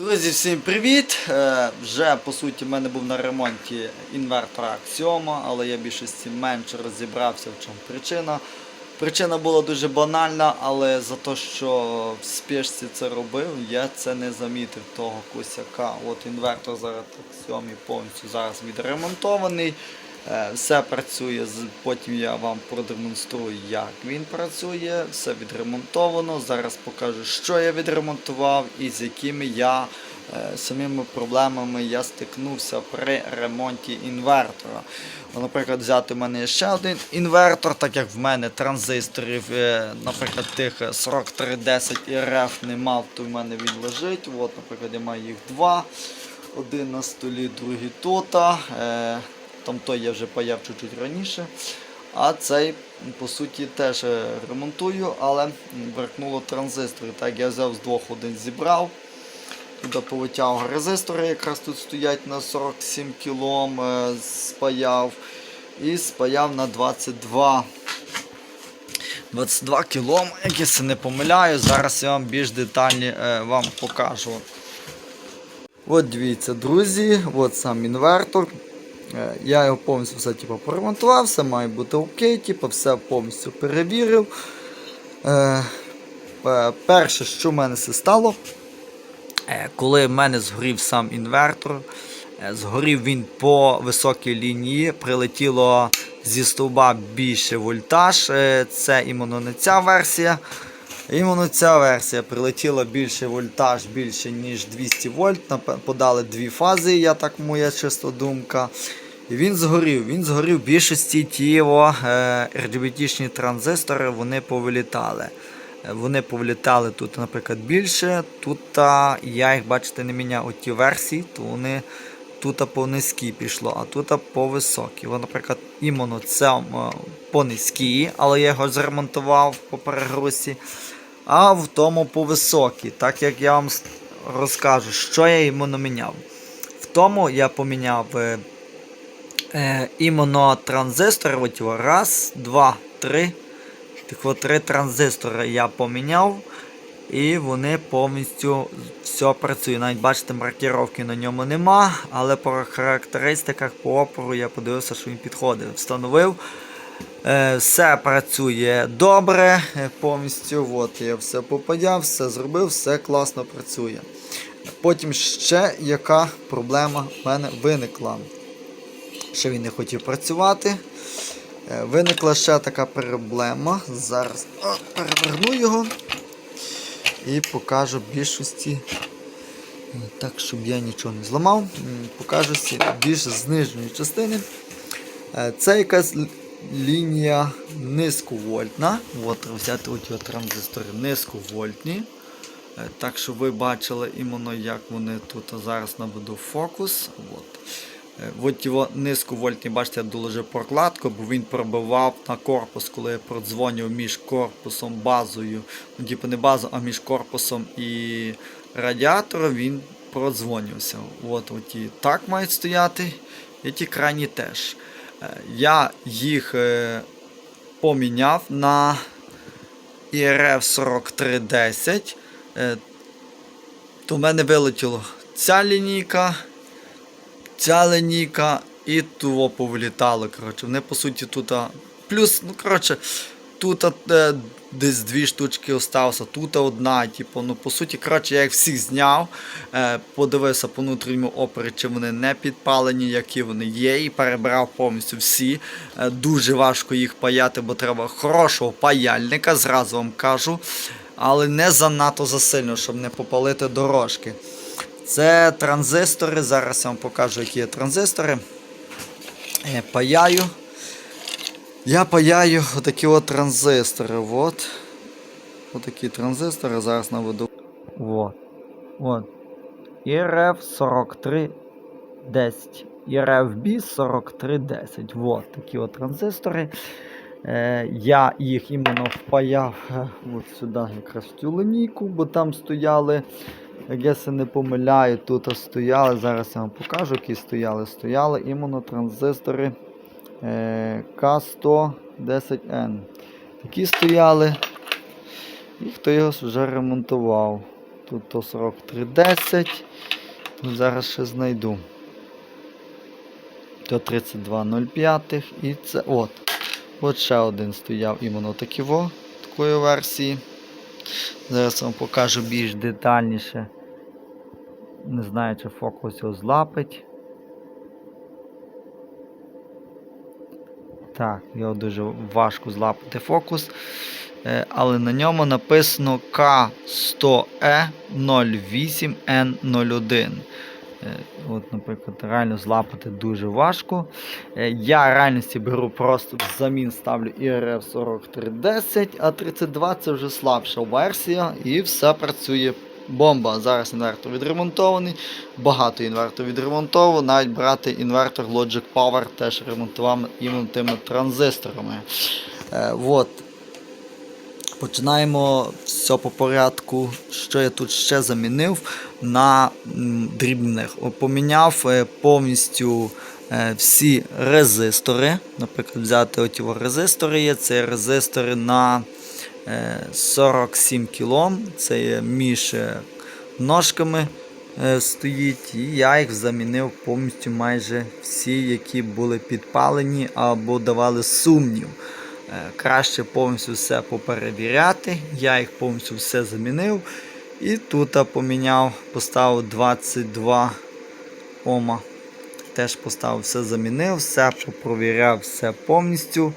Друзі, всім привіт! Е, Вже по суті в мене був на ремонті інвертор Axioma, але я більшості менше розібрався, в чому причина. Причина була дуже банальна, але за те, що в спешці це робив, я це не замітив того косяка. От інвертор зараз Axiom повністю зараз відремонтований. Е, Все працює, потім я вам продемонструю, як він працює. Все відремонтовано. Зараз покажу, що я відремонтував і з якими я е, самими проблемами я стикнувся при ремонті інвертора. Наприклад, взяти в мене ще один інвертор, так як в мене транзисторів, е, наприклад, тих 4310 РФ не мав, то в мене він лежить. От, наприклад, я маю їх два. Один на столі, другий тут. Там той я вже паяв чуть-чуть раніше. А цей, по суті, теж е, ремонтую, але веркнуло транзистори. Так я взяв з двох один зібрав. Туди повитягав резистори, якраз тут стоять на 47 кОм, е, спаяв. І спаяв на 22. 22 кОм, як я се не помиляю. Зараз я вам більш детальні е, вам покажу. От дивіться, друзі, от сам інвертор. Е, Я його повністю все типу, поремонтував, все має бути окей, типу, все повністю перевірив. Е, е, перше, що в мене це стало, коли в мене згорів сам інвертор, згорів він по високій лінії, прилетіло зі стовба більше вольтаж. Це іменно не ця версія. Іменно ця версія прилетіла більше вольтаж, більше ніж 200 вольт. Подали дві фази, я так моя чисто думка. І він згорів. Він згорів більшості ті е, RGBT-шні транзистори, вони повилітали. Е, Вони повилітали тут, наприклад, більше. Тут я їх, бачите, не міняв оті версії, то вони тут по низькій пішло, а тут по високій. От, наприклад, іменно це по низькій, але я його зремонтував по перегрузці. А в тому по високій. Так як я вам розкажу, що я йому наміняв. В тому я поміняв е, е, іменно його. Раз, два, три. Так три транзистори я поміняв. І вони повністю все працює. Навіть бачите, маркіровки на ньому нема, але по характеристиках по опору я подивився, що він підходив. Встановив. Е, Все працює добре, е, повністю. От я все попадяв, все зробив, все класно працює. Потім ще яка проблема в мене виникла. Що він не хотів працювати. Е, Виникла ще така проблема. Зараз переверну його і покажу більшості. Так, щоб я нічого не зламав. Покажу більш з нижньої частини. Це якась лінія низьковольтна. От взяти от транзистори низьковольтні. Е, Так, щоб ви бачили іменно, як вони тут зараз наведу фокус. От. Е, От його низьковольтні, бачите, я доложив прокладку, бо він пробивав на корпус, коли я продзвонював між корпусом, базою, ну типу не базу, а між корпусом і радіатором, він продзвонювався. От, от і так мають стояти, і ті крайні теж. Е, Я їх е, поміняв на ірф 4310. Е, То в мене вилетіло ця лінійка, ця лінійка і туво повилітало. Коротше. Вони по суті тут. Плюс, ну коротше, тут е, десь дві штучки остався, тут одна. Типу, ну по суті, коротше, я їх всіх зняв, е, подивився по внутрішньому опері, чи вони не підпалені, які вони є, і перебрав повністю всі. Е, дуже важко їх паяти, бо треба хорошого паяльника, зразу вам кажу. Але не занадто засильно, щоб не попалити дорожки. Це транзистори. Зараз я вам покажу, які є транзистори. Паяю. Я паяю отакі от транзистори. От. Отакі транзистори. Зараз наведу. От. От. IRF 4310. IRFB 4310. От такі от транзистори. Е, я їх іменно впаяв е, от сюди, якраз в цю линійку, бо там стояли, як я се не помиляю, тут стояли, зараз я вам покажу, які стояли. Стояли іменно транзистори е, К110N. Такі стояли. І хто його вже ремонтував. тут то 4310. Ну, зараз ще знайду. То 3205 і це от. От ще один стояв іменно такого, такої версії. Зараз вам покажу більш детальніше. Не знаю, чи фокус його злапить. Так, його дуже важко злапати фокус. Е, Але на ньому написано К100E08N01. Е, От, наприклад, реально злапати дуже важко. Е, Я реальності беру просто взамін ставлю IRF 4310, а 32 це вже слабша версія і все працює бомба. Зараз інвертор відремонтований, багато інверторів відремонтовано, навіть брати інвертор Logic Power теж ремонтував іменно тими транзисторами. Е, от. Починаємо все по порядку. Що я тут ще замінив на дрібних. Поміняв е, повністю е, всі резистори. Наприклад, взяти оті резистори є. Це резистори на 47 кОм. Це є між е, ножками е, стоїть. І я їх замінив повністю майже всі, які були підпалені або давали сумнів. Е, Краще повністю все поперевіряти. Я їх повністю все замінив. І тут поміняв, поставив 22 Ома. Теж поставив все замінив, все попровіряв все повністю,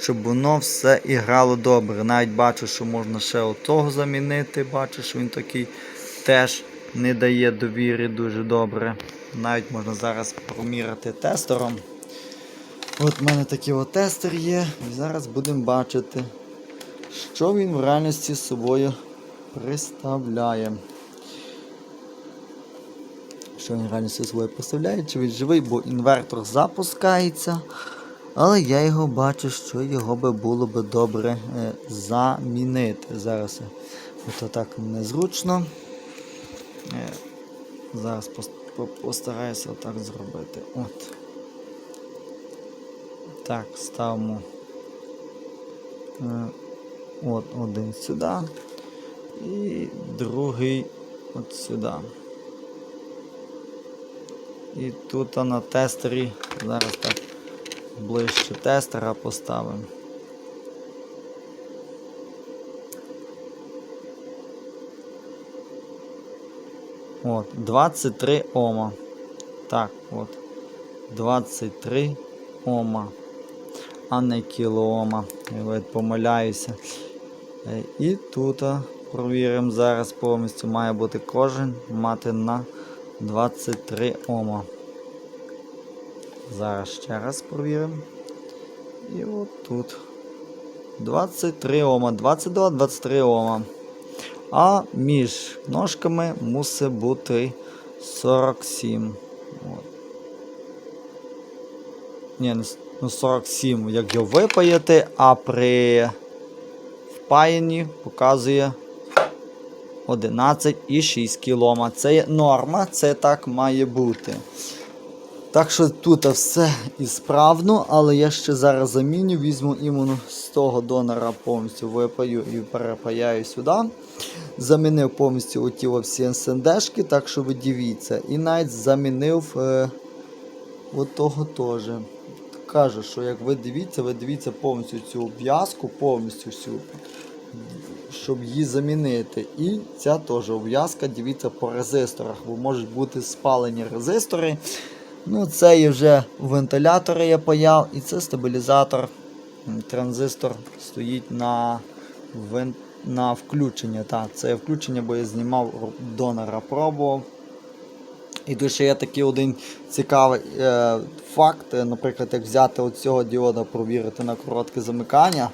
щоб воно все і грало добре. Навіть бачу, що можна ще отого замінити. Бачу, що він такий теж не дає довіри дуже добре. Навіть можна зараз проміряти тестером. От в мене такий от тестер є. І зараз будемо бачити, що він в реальності з собою представляє. Що він реальності з собою представляє, чи він живий, бо інвертор запускається. Але я його бачу, що його би було би добре е, замінити. Зараз от так незручно. Е, зараз постараюся отак зробити. От. Так, ставимо е, от один сюди і другий от сюди. І тут на тестері, зараз так ближче тестера поставимо. От, 23 Ома. Так, от. 23 Ома а не кілоома. Я помиляюся. Е, І тут провіримо зараз повністю. Має бути кожен мати на 23 Ома. Зараз ще раз провіримо. І от тут. 23 Ома, 22, 23 Ома. А між ножками мусить бути 47. От. Ні, ну 47, як його випаяти, а при впаянні показує 11,6 кілома. Це є норма, це так має бути. Так що тут все ісправно, але я ще зараз заміню, візьму іменно з того донора повністю випаю і перепаяю сюди. Замінив повністю оті всі СНДшки, так що ви дивіться. І навіть замінив е, от того теж. Каже, що як ви дивіться, ви дивіться повністю цю обв'язку, повністю всю, щоб її замінити. І ця теж обв'язка, дивіться по резисторах, бо можуть бути спалені резистори. Ну, це є вже вентилятори я паяв, і це стабілізатор. Транзистор стоїть на, вен... на включення. Так, це включення, бо я знімав донора, пробував. І тут ще є такий один цікавий е, факт, е, наприклад, як взяти от цього діода, провірити на коротке замикання.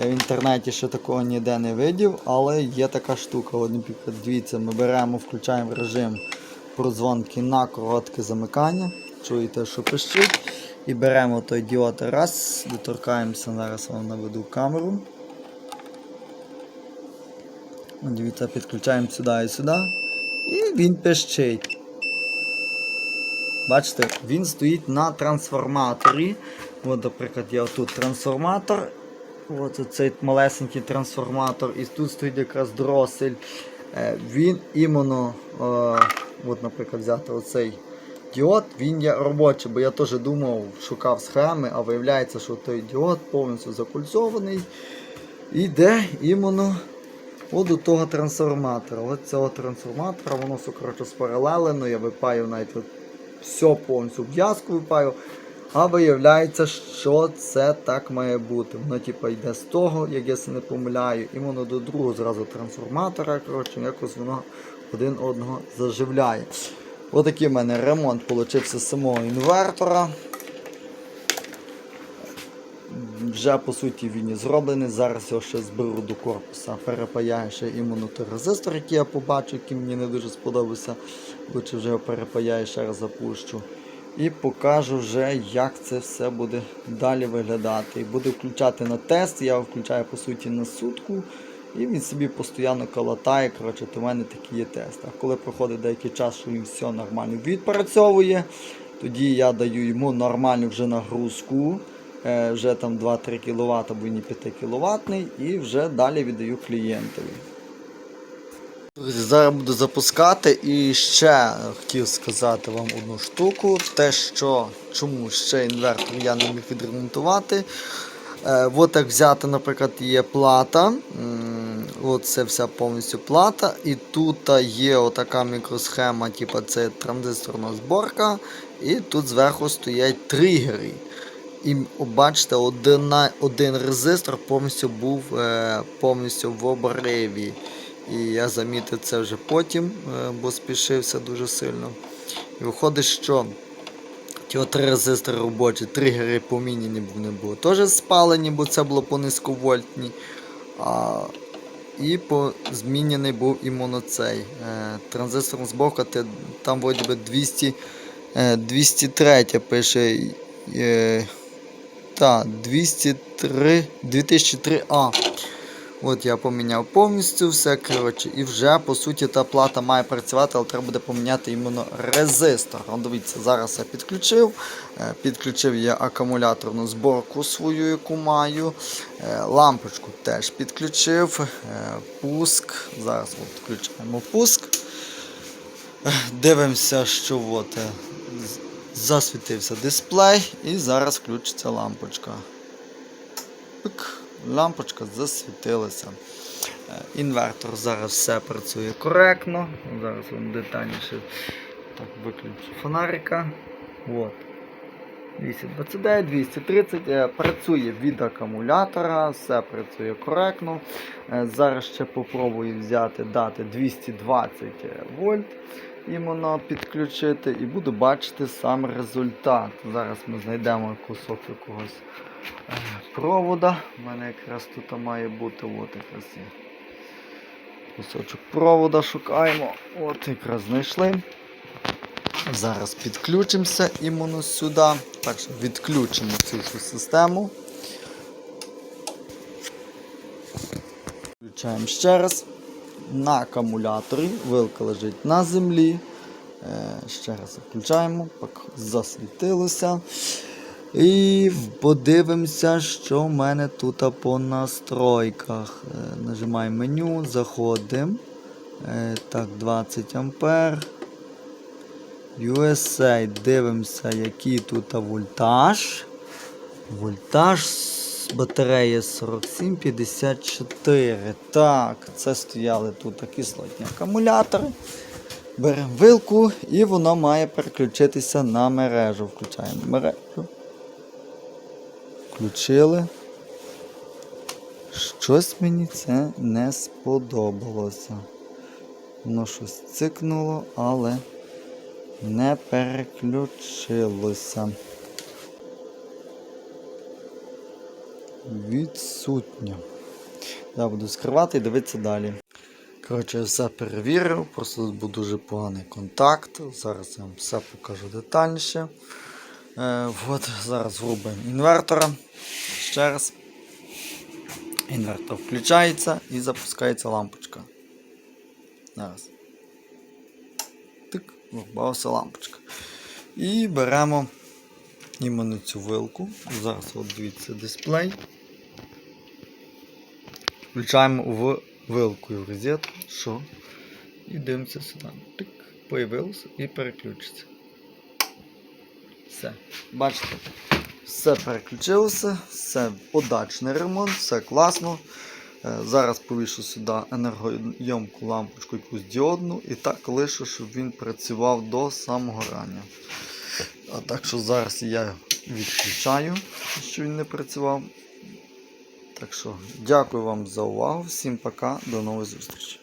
Я в інтернеті ще такого ніде не видів, але є така штука. От, наприклад, дивіться, ми беремо, включаємо режим продзвонки на коротке замикання. Чуєте, що пищить. І беремо той діод раз, доторкаємося, зараз вам наведу камеру. Дивіться, підключаємо сюди і сюди. І він пищить. Бачите, він стоїть на трансформаторі. От, наприклад, є тут трансформатор. От цей малесенький трансформатор. І тут стоїть якраз дросель. Е, Він іменно, е, от, наприклад, взяти оцей діод, він є робочий, бо я теж думав, шукав схеми, а виявляється, що той діод повністю закульцований. І йде іменно от до того трансформатора. От цього трансформатора, воно все коротше спаралелено, я випаю навіть от все повністю в'язку випаю. А виявляється, що це так має бути. Воно типу, йде з того, як я се не помиляю, і воно до другого зразу трансформатора. Коротше, якось воно один одного заживляє. Отакий в мене ремонт получився з самого інвертора. Вже по суті він і зроблений. Зараз його ще зберу до корпуса, перепаяю ще той який я побачу, який мені не дуже сподобався. Лучше вже його перепаяю, ще раз запущу. І покажу вже, як це все буде далі виглядати. Буду включати на тест, я його включаю по суті на сутку. І він собі постійно колотає. Коротше, то в мене такий є тест. А коли проходить деякий час, що він все нормально відпрацьовує, тоді я даю йому нормальну вже нагрузку. е, Вже там 2-3 кВт або не 5 кВт, і вже далі віддаю клієнтові. Зараз буду запускати і ще хотів сказати вам одну штуку. Те, що чому ще інвертор я не міг відремонтувати. Е, от як взяти, наприклад, є плата. От це вся повністю плата. І тут є отака мікросхема, типу це транзисторна зборка. І тут зверху стоять тригери. І бачите, один, один резистор повністю був е, повністю в обриві. І я замітив це вже потім, е, бо спішився дуже сильно. І виходить, що ті от робочі, тригери поміняні не було. Теж спалені, бо це було по низьковольтній. А, і по, змінений був іменно цей. Е, транзисторна зборка, там вроді би 200, е, 203 пише. Е, та, 203, 2003А. От я поміняв повністю все, коротше, і вже по суті та плата має працювати, але треба буде поміняти іменно резистор. От дивіться, зараз я підключив. Е, Підключив я акумуляторну зборку свою, яку маю. Е, Лампочку теж підключив. Е, Пуск. Зараз от включаємо пуск. Дивимося, що от, засвітився дисплей і зараз включиться лампочка. Пик, лампочка засвітилася. Е, Інвертор зараз все працює коректно. Зараз вам детальніше так виключу фонарика. От. 229, 230 е, працює від акумулятора, все працює коректно. Е, Зараз ще попробую взяти дати 220 вольт іменно підключити і буду бачити сам результат. Зараз ми знайдемо кусок якогось е, провода. У мене якраз тут має бути от якраз є. Кусочок провода шукаємо. От якраз знайшли. Зараз підключимося іменно сюди. Перше відключимо цю всю систему. Включаємо ще раз. На акумуляторі. Вилка лежить на землі. Е, ще раз включаємо, так засвітилося. І подивимося, що в мене тут по настройках. Е, нажимаємо меню, заходимо. Е, так, 20 ампер. USA, дивимося, який тут вольтаж. Вольтаж з батареї 4754. Так, це стояли тут кислотні акумулятори. Беремо вилку і воно має переключитися на мережу. Включаємо мережу. Включили. Щось мені це не сподобалося. Воно щось цикнуло, але не переключилося. Відсутнє. Я буду скривати і дивитися далі. Коротше, я все перевірив, просто тут був дуже поганий контакт. Зараз я вам все покажу детальніше. Е, от, зараз врубаємо інвертора. Ще раз. Інвертор включається і запускається лампочка. Зараз. Тик, врубалася лампочка. І беремо іменно цю вилку. Зараз от дивіться дисплей. Включаємо в вилку і в розетку, що І дивимося сюди. Тик, появилося і переключиться. Все. Бачите? Все переключилося, все удачний ремонт, все класно. Е, Зараз повішу сюди енергойомку лампочку якусь діодну і так лишу, щоб він працював до самого рання. А так що зараз я відключаю, що він не працював. Так що дякую вам за увагу. Всім пока, до нової зустрічі.